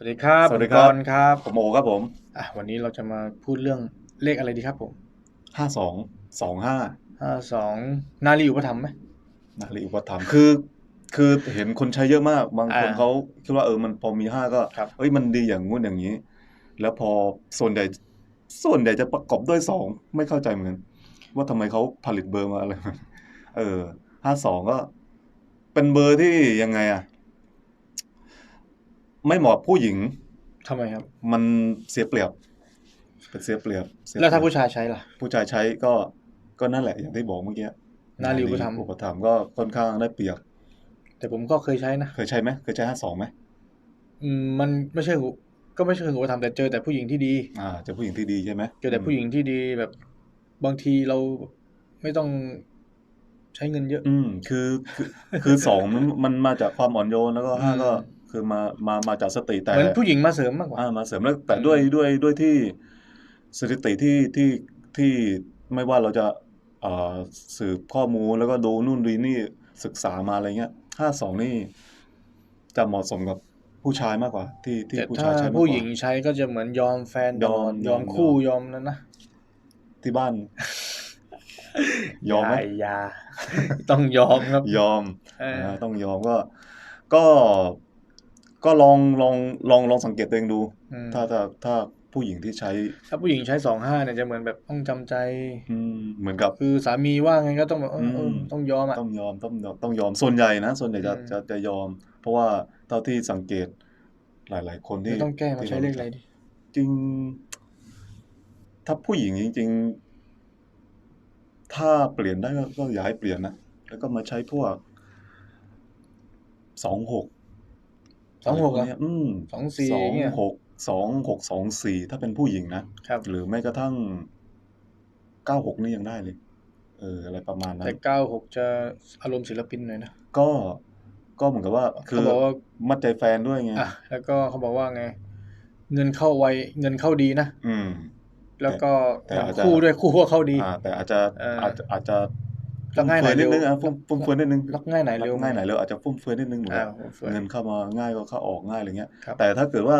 สวัสดีครับสวัสดีครับผมกรณ์ครับ ผมโอครับผมอะวันนี้เราจะมาพูดเรื่องเลขอะไรดีครับผมห้าสองสองห้าห้าสองนารีอุปถัมภ์ไหมนารีอุปถัมภ์คือ คือเห็นคนใช้เยอะมาก บางคนอ่าเขาคิดว่าเออมันพอมีห้าก็ครับเอ้ยมันดีอย่างงู้นอย่างนี้ แล้วพอส่วนใหญ่ส่วนใหญ่จะประกอบด้วยสองไม่เข้าใจเหมือนกันว่าทำไมเขาผลิตเบอร์มาอะไรมาเออห้าสองก็ เป็นเบอร์ที่ยังไงอะ ไม่เหมาะกับผู้หญิงทำไมครับ มันเสียเปรียบ เป็นเสียเปรียบเสียเปรียบแล้วถ้าผู้ชายใช้ล่ะ ผู้ชายใช้ก็ก็นั่นแหละอย่างที่บอกเมื่อกี้นารีอุปถัมภ์ อุปถัมภ์ก็ค่อนข้างได้เปรียบ แต่ผมก็เคยใช้นะเคยใช้ไหมเคยใช้ห้าสองไหมอืมมันไม่ใช่อุก็ไม่ใช่อุปถัมภ์แต่เจอแต่ผู้หญิงที่ดี อ่าเจอผู้หญิงที่ดีใช่ไหมเจอแต่ผู้หญิงที่ดีแบบบางทีเราไม่ต้องใช้เงินเยอะ อืมคือคือคือสองมันมันมาจากความอ่อนโยนแล้วก็ห้าอืมก็ คือมามามาจากสติแต่เหมือนผู้หญิงมาเสริมมากกว่าอ่ามาเสริมแล้วแต่ด้วยด้วยด้วยที่สถิติที่ที่ที่ไม่ว่าเราจะเอ่อสืบข้อมูลแล้วก็ดูนู่นดูนี่ศึกษามาอะไรเงี้ยห้าสองนี่จะเหมาะสมกับผู้ชายมากกว่า ที่ที่แต่ผู้ถ้าชายใช้มากกว่าผู้หญิงใช้ก็จะเหมือนยอมแฟนตลอดยอมยอมยอมคู่ยอมนั่นนะที่บ้าน ยอมไหมาอย่าต้องยอมครับยอมเออนะต้องยอมก็ ก็ ก็ลองลองลองลองสังเกตตัวเองดู อืมถ้าถ้าถ้าผู้หญิงที่ใช้ถ้าผู้หญิงใช้สองห้าเนี่ยจะเหมือนแบบต้องจำใจ อืมเหมือนกับ คือสามีว่าไงก็ต้องแบบเออเออมต้องยอมอะ ต้องยอมต้องยอมต้องยอมส่วนใหญ่นะส่วนใหญ่จะอืม จะจะยอม เพราะว่าเท่าที่สังเกตหลาย ๆ คนที่ไม่ต้องแก้มาที่ใช้เลขอะไรดิจริง ถ้าผู้หญิงจริง ๆ ถ้าเปลี่ยนได้ก็ก็อย่าให้เปลี่ยนนะแล้วก็มาใช้พวกสองหก สองหกะไรอะพวเนี้ยอืมสองสี่สองเนี่ยหกสองหกสองสี่ถ้าเป็นผู้หญิงนะครับหรือแม้กระทั่งเก้าหกนี่ยังได้เลย เออ อะไรประมาณนั้แต่นเก้าหกจะอารมณ์ศิลปินหน่อยนะก็ก็เหมือนกับว่า คือเขาบอกว่ามัดใจแฟนด้วยไงอะแล้วก็เขาบอกว่าไง เงินเข้าไวเงินเข้าดีนะอืม แล้วก็แต่อาจจะคู่ด้วยคู่ก็เข้าดีอ่าแต่อาจจะเออออาจจะอาจจะ รักง่ายหน่อยฟุ่มเฟืนิดนึงเร็วอะฟุ่มฟุ่มเฟือยนิดนึงรักง่ายไหนเร็วรักง่ายไหนเร็วอาจจะฟุ่มเฟือยนิดนึงหนูอ้าวเฟื่อยเงินเข้ามาง่ายก็เข้าออกง่ายอะไรเงี้ยครับแต่ถ้าเกิดว่า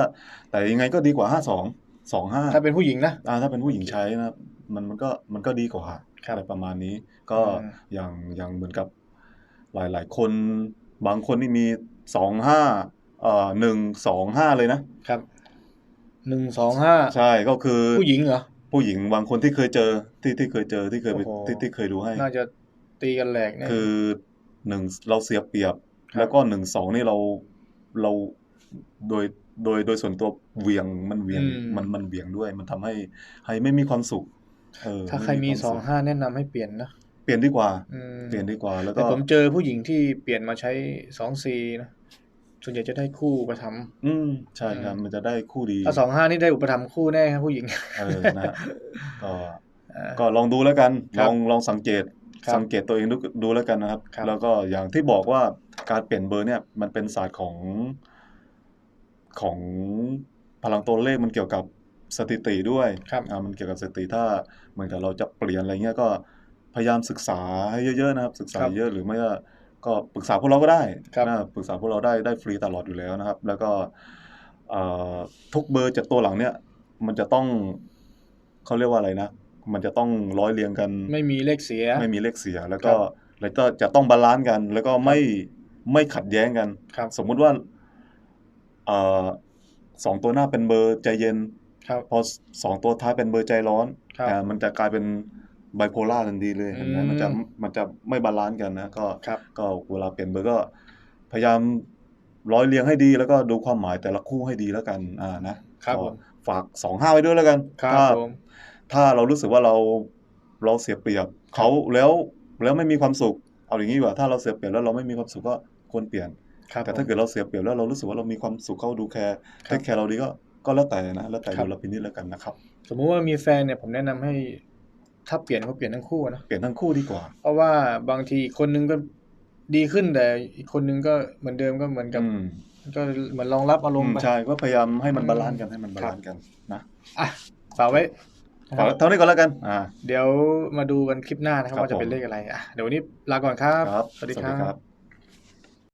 แต่ยังไงก็ดีกว่าห้าสองสองห้าถ้าเป็นผู้หญิงนะอ่าถ้าเป็นผู้หญิงใช้นะมันมันก็มันก็ดีกว่าครับอะไรประมาณนี้ ก็อืมอย่างอย่างเหมือนกับหลายหลายๆคนบางคนนี่มีสองห้าเอ่อหนึ่งสองห้าเลยนะครับหนึ่งสองห้าใช่ก็คือผู้หญิงเหรอผู้หญิงบางคนที่เคยเจอที่ที่เคยเจอที่เคยไปโอ้โหที่ที่เคยดูให้ น่าจะ ตีกันแหลกแน่คือหนึ่งเราเสียเปรียบครับแล้วก็หนึ่งสองนี่เราเราโดยโดยโดยส่วนตัวเหวียงมันเหวียงมันมันเหวียงด้วย มันทำให้ให้ไม่มีความสุขเออถ้าใครมีไวสองสุขห้าแนะนำให้เปลี่ยนนะเปลี่ยนดีกว่าอืมเปลี่ยนดีกว่า แล้วแต่ก็ผมเจอผู้หญิงที่เปลี่ยนมาใช้สองสี่นะส่วนใหญ่จะได้คู่อุปถัมภ์อืมใช่ครับอืมมันจะได้คู่ดีถ้าสองห้านี่ได้อุปถัมภ์คู่แน่ครับผู้หญิงเออนะฮะก็อ่าก็ลองดูแล้วกันครัลบองลองสังเกตครับ สังเกตตัวเองดูดูแล้วกันนะครับครับ แล้วก็อย่างที่บอกว่าการเปลี่ยนเบอร์เนี่ยมันเป็นศาสตร์ของของพลังตัวเลขมันเกี่ยวกับสถิติด้วยครับอ่ามันเกี่ยวกับสถิติถ้าเหมือนกับเราจะเปลี่ยนอะไรเงี้ยก็พยายามศึกษาให้เยอะๆนะครับ ศึกษาครับเยอะหรือไม่ก็ก็ปรึกษาพวกเราก็ได้ครับนะปรึกษาพวกเราได้ได้ฟรีตลอดอยู่แล้วนะครับ แล้วก็เอ่อทุกเบอร์จากตัวหลังเนี่ย มันจะต้องเขาเรียกว่าอะไรนะ มันจะต้องร้อยเรียงกัน ไม่มีเลขเสีย ไม่มีเลขเสีย แล้วก็ครับแล้วก็จะต้องบาลานซ์กัน แล้วก็ไม่ไม่ขัดแย้งกันครับสมมุติว่าเอ่อสองตัวหน้าเป็นเบอร์ใจเย็นครับพอสองตัวท้ายเป็นเบอร์ใจร้อนครับอ่ามันจะกลายเป็นไบโพล่าทันทีเลยเห็นไหมอืมมันจะมันจะไม่บาลานซ์กันนะก็ครับก็เวลาเปลี่ยนเบอร์ก็ พยายามร้อยเรียงให้ดีแล้วก็ดูความหมายแต่ละคู่ให้ดีแล้วกันอ่านะครับก็ผมฝากสองห้าไว้ด้วยแล้วกันครับถ้าผม ถ้าเรารู้สึกว่าเราเราเสียเปรียบเขาแล้วแล้วไม่มีความสุข เอาอย่างนี้ดีกว่าถ้าเราเสียเปรียบแล้วเราไม่มีความสุขก็ควรเปลี่ยนครับแต่ถ้าเกิดเราเสียเปรียบแล้วเรารู้สึกว่าเรามีความสุขเขาดูแคร์ครัเทบคแคร์เราดีก็ก็แล้วแต่นะแล้วแต่ครับดูลพินิจแล้วกันนะครับ สมมุติว่ามีแฟนเนี่ยผมแนะนำให้ ถ้าเปลี่ยนก็เปลี่ยนทั้งคู่นะเปลี่ยนทั้งคู่ดีกว่า เพราะว่าบางทีอีกคนนึงก็ดีขึ้นแต่อีกคนนึงก็เหมือนเดิมก็เหมือนกับอืมก็เหมือนรองรับอารมณ์อืมไปใช่ก็พยายามให้มันอืมบาลานซ์กันให้มันบาลานซ์กันนะอะฝากไว้ ฝากเท่านี้ก่อนแล้วกันอ่าเดี๋ยวมาดูกันคลิปหน้านะครับครับว่าจะเป็นผมเลขอะไรอะเดี๋ยววันนี้ลาก่อนครับครับสวัสดีสวัสคดีรัครับบ